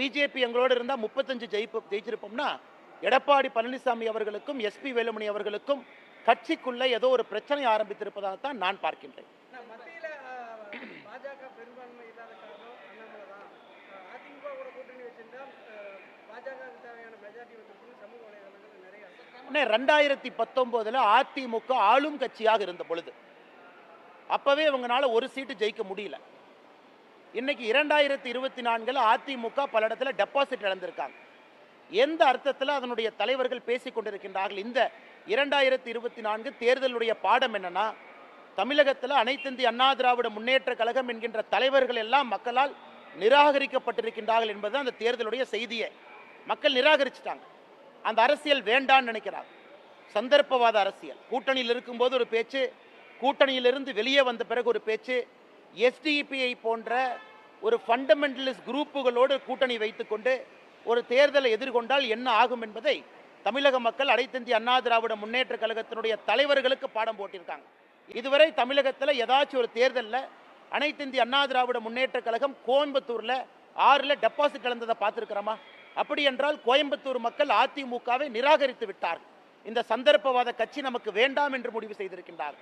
BJP எங்களோடு இருந்தால் முப்பத்தஞ்சு ஜெயிப்பு ஜெயிச்சிருப்போம்னா எடப்பாடி பழனிசாமி அவர்களுக்கும் எஸ்பி வேலுமணி அவர்களுக்கும் கட்சிக்குள்ள ஏதோ ஒரு பிரச்சனை ஆரம்பித்திருப்பதாகத்தான் நான் பார்க்கின்றேன். ரெண்டாயிரத்தி பத்தொம்போதில் அதிமுக ஆளும் கட்சியாக இருந்த பொழுது அப்பவே இவங்கனால ஒரு சீட்டு ஜெயிக்க முடியல. இன்னைக்கு இரண்டாயிரத்தி இருபத்தி நான்கில் அதிமுக பல இடத்துல டெபாசிட் இழந்திருக்காங்க. எந்த அர்த்தத்தில் அதனுடைய தலைவர்கள் பேசி கொண்டிருக்கின்றார்கள்? இந்த இரண்டாயிரத்தி இருபத்தி நான்கு தேர்தலுடைய பாடம் என்னன்னா தமிழகத்தில் அனைத்திந்திய அண்ணா திராவிட முன்னேற்ற கழகம் என்கின்ற தலைவர்கள் எல்லாம் மக்களால் நிராகரிக்கப்பட்டிருக்கின்றார்கள் என்பது அந்த தேர்தலுடைய செய்தியை. மக்கள் நிராகரிச்சிட்டாங்க. அந்த அரசியல் வேண்டான்னு நினைக்கிறாங்க. சந்தர்ப்பவாத அரசியல். கூட்டணியில் இருக்கும்போது ஒரு பேச்சு கூட்டணியிலிருந்து வெளியே வந்த பிறகு ஒரு பேச்சு எஸ்டிபிஐ போன்ற ஒரு ஃபண்டமெண்டலிஸ்ட் குரூப்புகளோடு கூட்டணி வைத்துக்கொண்டு ஒரு தேர்தலை எதிர்கொண்டால் என்ன ஆகும் என்பதை தமிழக மக்கள் அனைத்திந்திய அண்ணா திராவிட முன்னேற்ற கழகத்தினுடைய தலைவர்களுக்கு பாடம் போட்டிருக்காங்க. இதுவரை தமிழகத்தில் ஏதாச்சும் ஒரு தேர்தலில் அனைத்திந்திய அண்ணா திராவிட முன்னேற்ற கழகம் கோயம்புத்தூரில் ஆறில் டெபாசிட் இழந்ததை பார்த்துருக்கிறோமா? அப்படி என்றால் கோயம்புத்தூர் மக்கள் அதிமுகவை நிராகரித்து விட்டார்கள். இந்த சந்தர்ப்பவாத கட்சி நமக்கு வேண்டாம் என்று முடிவு செய்திருக்கின்றார்